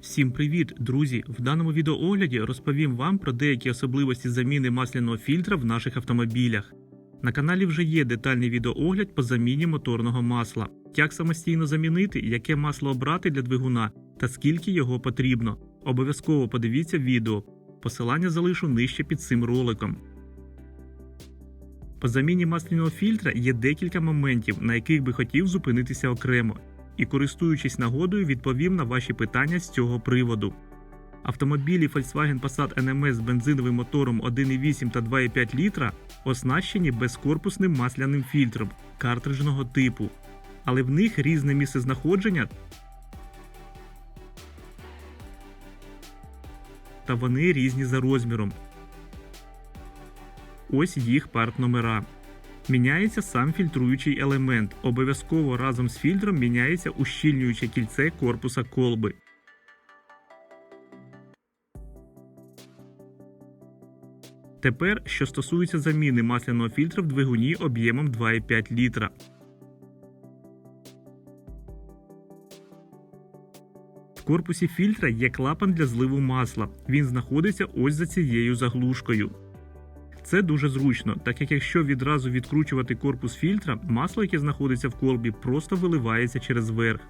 Всім привіт, друзі! В даному відеоогляді розповім вам про деякі особливості заміни масляного фільтра в наших автомобілях. На каналі вже є детальний відеоогляд по заміні моторного масла, як самостійно замінити, яке масло обрати для двигуна та скільки його потрібно. Обов'язково подивіться відео. Посилання залишу нижче під цим роликом. По заміні масляного фільтра є декілька моментів, на яких би хотів зупинитися окремо і, користуючись нагодою, відповім на ваші питання з цього приводу. Автомобілі Volkswagen Passat NMS з бензиновим мотором 1,8 та 2,5 літра оснащені безкорпусним масляним фільтром картриджного типу, але в них різне місце знаходження та вони різні за розміром. Ось їх парт номера. Міняється сам фільтруючий елемент. Обов'язково разом з фільтром міняється ущільнююче кільце корпуса колби. Тепер, що стосується заміни масляного фільтра в двигуні об'ємом 2,5 літра. В корпусі фільтра є клапан для зливу масла. Він знаходиться ось за цією заглушкою. Це дуже зручно, так як якщо відразу відкручувати корпус фільтра, масло, яке знаходиться в колбі, просто виливається через верх.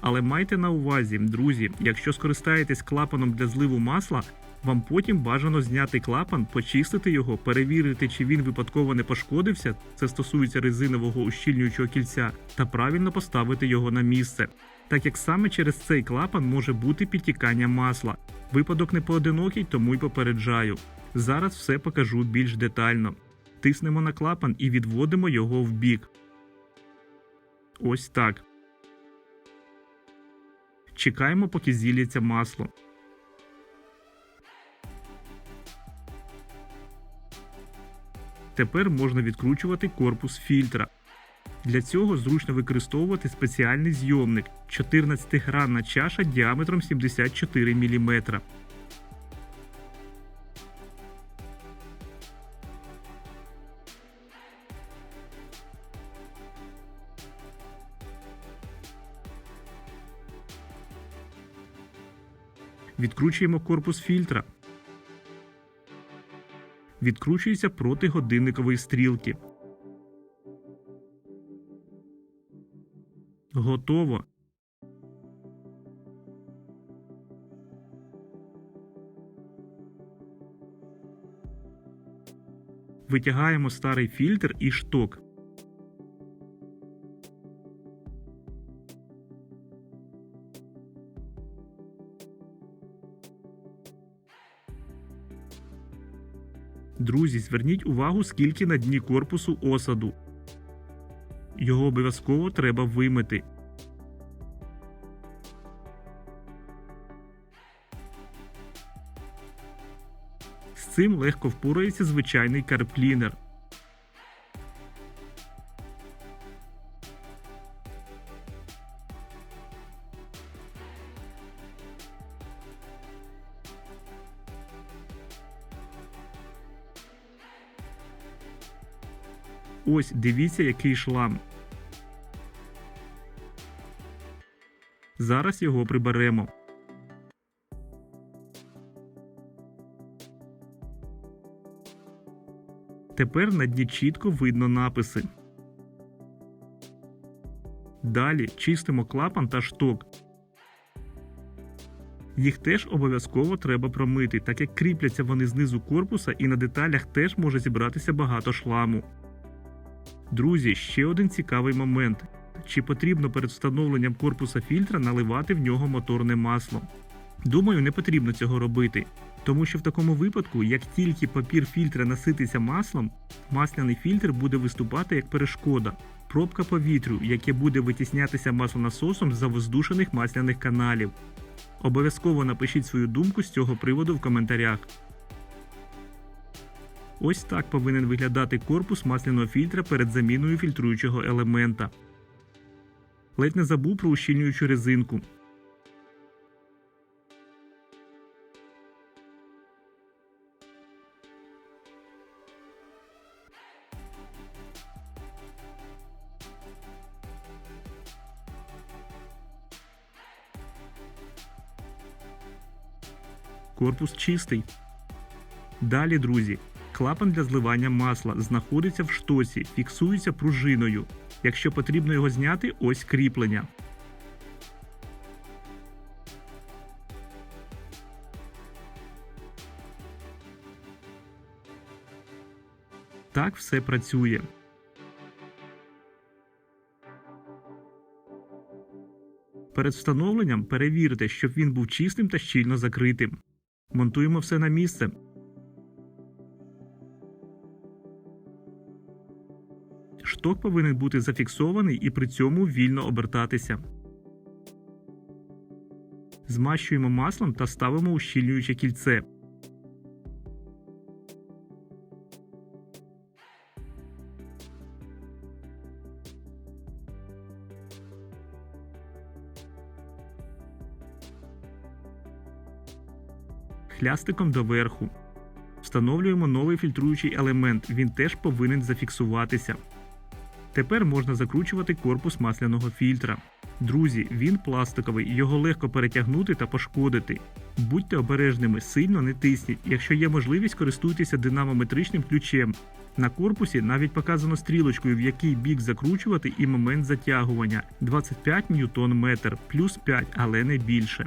Але майте на увазі, друзі, якщо скористаєтесь клапаном для зливу масла, вам потім бажано зняти клапан, почистити його, перевірити, чи він випадково не пошкодився, це стосується резинового ущільнюючого кільця, та правильно поставити його на місце. Так як саме через цей клапан може бути підтікання масла. Випадок не поодинокий, тому й попереджаю. Зараз все покажу більш детально. Тиснемо на клапан і відводимо його в бік. Ось так. Чекаємо, поки зілється масло. Тепер можна відкручувати корпус фільтра. Для цього зручно використовувати спеціальний зйомник 14-гранна чаша діаметром 74 мм. Відкручуємо корпус фільтра. Відкручується проти годинникової стрілки. Готово. Витягаємо старий фільтр і шток. Друзі, зверніть увагу, скільки на дні корпусу осаду. Його обов'язково треба вимити. З цим легко впорається звичайний карплінер. Ось дивіться, який шлам. Зараз його приберемо. Тепер на дні чітко видно написи. Далі чистимо клапан та шток. Їх теж обов'язково треба промити, так як кріпляться вони знизу корпуса і на деталях теж може зібратися багато шламу. Друзі, ще один цікавий момент. Чи потрібно перед встановленням корпуса фільтра наливати в нього моторне масло? Думаю, не потрібно цього робити, тому що в такому випадку, як тільки папір фільтра насититься маслом, масляний фільтр буде виступати як перешкода, пробка повітрю, яке буде витіснятися маслонасосом з воздушених масляних каналів. Обов'язково напишіть свою думку з цього приводу в коментарях. Ось так повинен виглядати корпус масляного фільтра перед заміною фільтруючого елемента ледь не забув про ущільнюючу резинку. Корпус чистий. Далі, друзі, клапан для зливання масла знаходиться в штосі, фіксується пружиною. Якщо потрібно його зняти, ось кріплення. Так все працює. Перед встановленням перевірте, щоб він був чистим та щільно закритим. Монтуємо все на місце. Шток повинен бути зафіксований і при цьому вільно обертатися. Змащуємо маслом та ставимо ущільнююче кільце. хлястиком доверху. Встановлюємо новий фільтруючий елемент, він теж повинен зафіксуватися. Тепер можна закручувати корпус масляного фільтра. Друзі, він пластиковий, його легко перетягнути та пошкодити. Будьте обережними, сильно не тисніть. Якщо є можливість, користуйтеся динамометричним ключем. На корпусі навіть показано стрілочкою, в який бік закручувати і момент затягування 25 ньютон метр, плюс 5, але не більше.